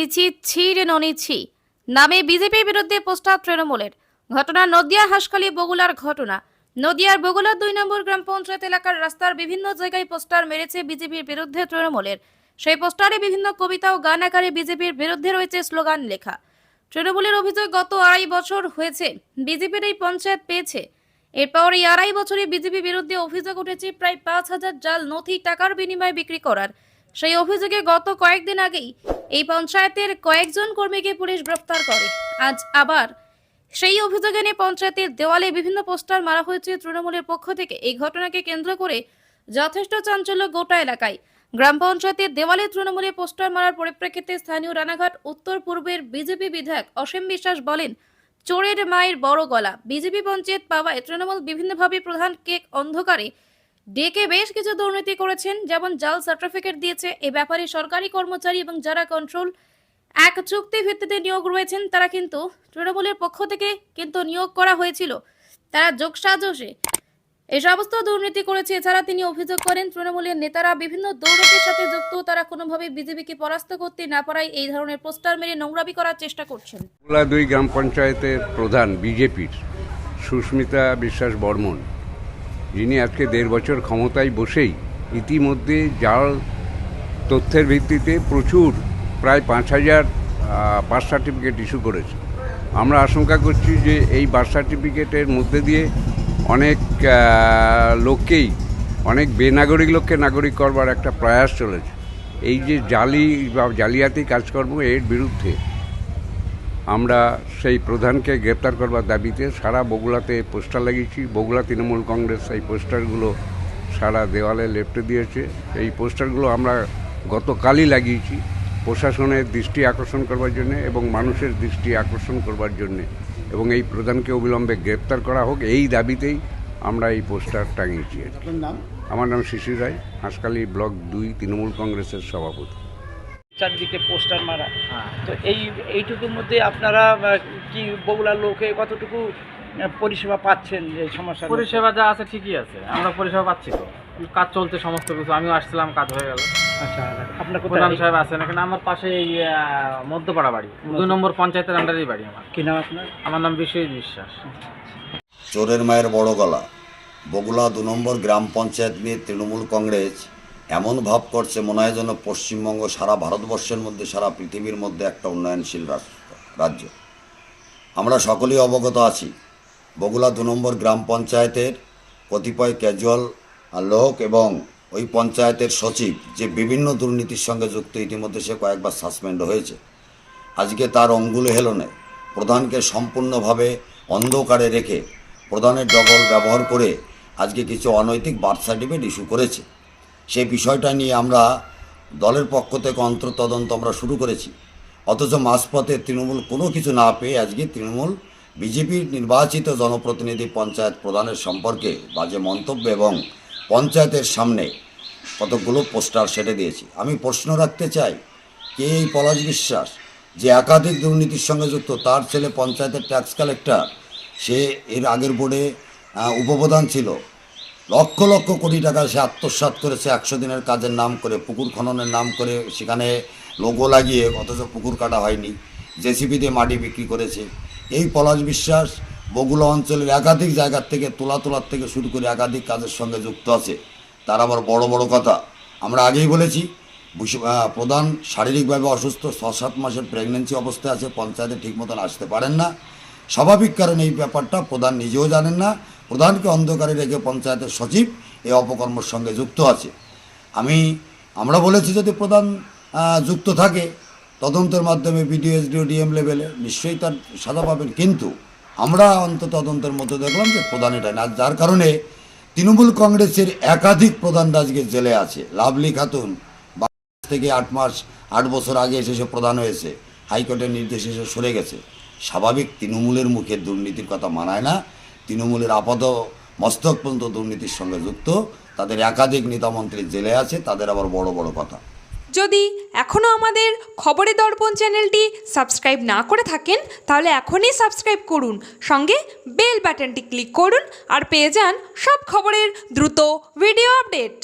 ছিছি ছিড়ে ননিছি নামে বিজেপির বিরুদ্ধে পোস্টার তৃণমূলের। ঘটনা নদিয়া, হাসখালী, বগুলার ঘটনা। নদিয়ার বগুলার দুই নম্বর গ্রাম পঞ্চায়েত এলাকার রাস্তার বিভিন্ন জায়গায় পোস্টার মেরেছে বিজেপির বিরুদ্ধে তৃণমূলের। সেই পোস্টারে বিভিন্ন কবিতা ও গান আকারে বিজেপির বিরুদ্ধে রয়েছে স্লোগান লেখা। তৃণমূলের অভিযোগ, গত আড়াই বছর হয়েছে, বিজেপির এই পঞ্চায়েত পেয়েছে। এরপর এই আড়াই বছরে বিজেপি বিরুদ্ধে অভিযোগ উঠেছে প্রায় পাঁচ হাজার জাল নথি টাকার বিনিময়ে বিক্রি করার। সেই অভিযোগে গত কয়েকদিন আগেই এই পঞ্চায়েতের কয়েকজন কর্মীকে পুলিশ গ্রেফতার করে। আজ আবার সেই অভিযোগে নিয়ে পঞ্চায়েতের দেওয়ালে বিভিন্ন পোস্টার মারা হয়েছে তৃণমূলের পক্ষ থেকে। এই ঘটনাকে কেন্দ্র করে যথেষ্ট চাঞ্চল্য গোটা এলাকায়। গ্রাম পঞ্চায়েতের দেওয়ালে তৃণমূলের পোস্টার মারার পরিপ্রেক্ষিতে স্থানীয় রানাঘাট, উত্তর পূর্বের বিজেপি বিধায়ক অসীম বিশ্বাস বলেন, চোরের মায়ের বড় গলা। বিজেপি পঞ্চায়েত পাওয়ায় তৃণমূল বিভিন্নভাবে প্রধান কেক অন্ধকারে ডেকে বেশ কিছু দুর্নীতি করেছেন, যেমন জাল সার্টিফিকেট দিয়েছে। এ ব্যাপারে সরকারি কর্মচারী এবং যারা কন্ট্রোল এক চুক্তি ভিত্তিতে নিয়োগ রয়েছেন, তারা কিন্তু তৃণমূলের পক্ষ থেকে কিন্তু নিয়োগ করা হয়েছিল। তারা যোগসাজসে এই সমস্ত দুর্নীতি করেছে। এছাড়া তিনি অভিযোগ করেন, তৃণমূলের নেতারা বিভিন্ন দুর্নীতির সাথে যুক্ত। তারা কোনোভাবে বিজেপিকে পরাস্ত করতে না পারায় এই ধরনের পোস্টার মেরে নোংরামি করার চেষ্টা করছেন। দুই গ্রাম পঞ্চায়েতের প্রধান বিজেপির সুস্মিতা বিশ্বাস বর্মন যিনি আজকে দেড় বছর ক্ষমতায় বসেই ইতিমধ্যে জাল তথ্যের ভিত্তিতে প্রচুর, প্রায় পাঁচ হাজার বার্থ সার্টিফিকেট ইস্যু করেছে। আমরা আশঙ্কা করছি যে এই বার্থ সার্টিফিকেটের মধ্যে দিয়ে অনেক লোককেই, অনেক বেনাগরিক লোককে নাগরিক করবার একটা প্রয়াস চলেছে। এই যে জালি বা জালিয়াতি কাজকর্ম এর বিরুদ্ধে আমরা সেই প্রধানকে গ্রেপ্তার করবার দাবিতে সারা বগুলাতে পোস্টার লাগিয়েছি। বগুলা তৃণমূল কংগ্রেস এই পোস্টারগুলো সারা দেওয়ালে লেপটে দিয়েছে। এই পোস্টারগুলো আমরা গতকালই লাগিয়েছি প্রশাসনের দৃষ্টি আকর্ষণ করবার জন্য এবং মানুষের দৃষ্টি আকর্ষণ করবার জন্য এবং এই প্রধানকে অবিলম্বে গ্রেপ্তার করা হোক এই দাবিতেই আমরা এই পোস্টার টাঙিয়েছি। আমার নাম শিশির রায় হাঁসখালি ব্লক দুই তৃণমূল কংগ্রেসের সভাপতি। চারদিকে পোস্টার মারা। তো এই এইটুকুর মধ্যে আপনারা কি বগুড়ার লোকে কতটুকু পরিষেবা পাচ্ছেন এই সমস্যা? পরিষেবা যা আছে ঠিকই আছে আমরা পরিষেবা পাচ্ছি তো। কাজ চলছে সমস্ত কিছু আমিও আসছিলাম কাজ হয়ে গেল। আচ্ছা আপনার প্রধান কোথায় সাহেব আছেন এখানে আমার পাশে এই মধ্যপাড়া বাড়ি। দুই নম্বর পঞ্চায়েতের আন্ডারেই বাড়ি আমার। কি নাম আপনার? আমার নাম বিশ্বজিৎ বিশ্বাস। চোরের মায়ের বড় গলা। বগুলা দু নম্বর গ্রাম পঞ্চায়েত নিয়ে তৃণমূল কংগ্রেস এমন ভাব করছে, মনে হয় যেন পশ্চিমবঙ্গ সারা ভারতবর্ষের মধ্যে, সারা পৃথিবীর মধ্যে একটা উন্নয়নশীল রাষ্ট্র, রাজ্য। আমরা সকলেই অবগত আছি বগুলা দু নম্বর গ্রাম পঞ্চায়েতের কতিপয় ক্যাজুয়াল লোক এবং ওই পঞ্চায়েতের সচিব যে বিভিন্ন দুর্নীতির সঙ্গে যুক্ত, ইতিমধ্যে সে কয়েকবার সাসপেন্ড হয়েছে। আজকে তার অঙ্গুল হেলনে প্রধানকে সম্পূর্ণভাবে অন্ধকারে রেখে প্রধানের ডবল ব্যবহার করে আজকে কিছু অনৈতিক বার্থ সার্টিফিকেট ইস্যু করেছে। সেই বিষয়টা নিয়ে আমরা দলের পক্ষ থেকে অন্তর্তদন্ত আমরা শুরু করেছি। অথচ মাঝপথে তৃণমূল কোনো কিছু না পেয়ে আজকে তৃণমূল বিজেপির নির্বাচিত জনপ্রতিনিধি পঞ্চায়েত প্রধানের সম্পর্কে বাজে মন্তব্য এবং পঞ্চায়েতের সামনে কতগুলো পোস্টার সেটে দিয়েছি। আমি প্রশ্ন রাখতে চাই, কে এই পলাশ বিশ্বাস যে একাধিক দুর্নীতির সঙ্গে যুক্ত, তার ছেলে পঞ্চায়েতের ট্যাক্স কালেক্টর সে এর আগের বোর্ডে উপপ্রধান ছিল লক্ষ লক্ষ কোটি টাকা সে আত্মসাৎ করেছে, একশো দিনের কাজের নাম করে, পুকুর খননের নাম করে, সেখানে লোগো লাগিয়ে, অথচ পুকুর কাটা হয়নি। জেসিপি দিয়ে মাটি বিক্রি করেছে। এই পলাশ বিশ্বাস বগুলা অঞ্চলের একাধিক জায়গার থেকে, তোলা তোলার থেকে শুরু করে একাধিক কাজের সঙ্গে যুক্ত আছে। তার আবার বড় বড় কথা, আমরা আগেই বলেছি প্রধান শারীরিকভাবে অসুস্থ ছ সাত মাসের প্রেগনেন্সি অবস্থায় আছে, পঞ্চায়েতে ঠিক মতন আসতে পারেন না। স্বাভাবিক কারণে এই ব্যাপারটা প্রধান নিজেও জানেন না প্রধানকে অন্ধকারে রেখে পঞ্চায়েতের সচিব এই অপকর্মের সঙ্গে যুক্ত আছে। আমি, আমরা বলেছি যদি প্রধান যুক্ত থাকে, তদন্তের মাধ্যমে বিডিও, এসডিও, ডিএম লেভেলে নিশ্চয়ই তার সাজা পাবেন। কিন্তু আমরা অন্ত তদন্তের মধ্যে দেখলাম যে প্রধান এটা না। যার কারণে তৃণমূল কংগ্রেসের একাধিক প্রধান আজকে জেলে আছে। লাভলি খাতুন, বাংলাদেশ থেকে আট মাস, আট বছর আগে এসে সে প্রধান হয়েছে। হাইকোর্টের নির্দেশে এসে সরে গেছে। স্বাভাবিক তৃণমূলের মুখে দুর্নীতির কথা মানায় না। তৃণমূলের আপাত মস্তক পর্যন্ত দুর্নীতির সঙ্গে যুক্ত। তাদের একাধিক নেতামন্ত্রী জেলে আছে, তাদের আবার বড় বড় কথা। যদি এখনও আমাদের খবরে দর্পণ চ্যানেলটি সাবস্ক্রাইব না করে থাকেন, তাহলে এখনই সাবস্ক্রাইব করুন। সঙ্গে বেল বাটনটি ক্লিক করুন আর পেয়ে যান সব খবরের দ্রুত ভিডিও আপডেট।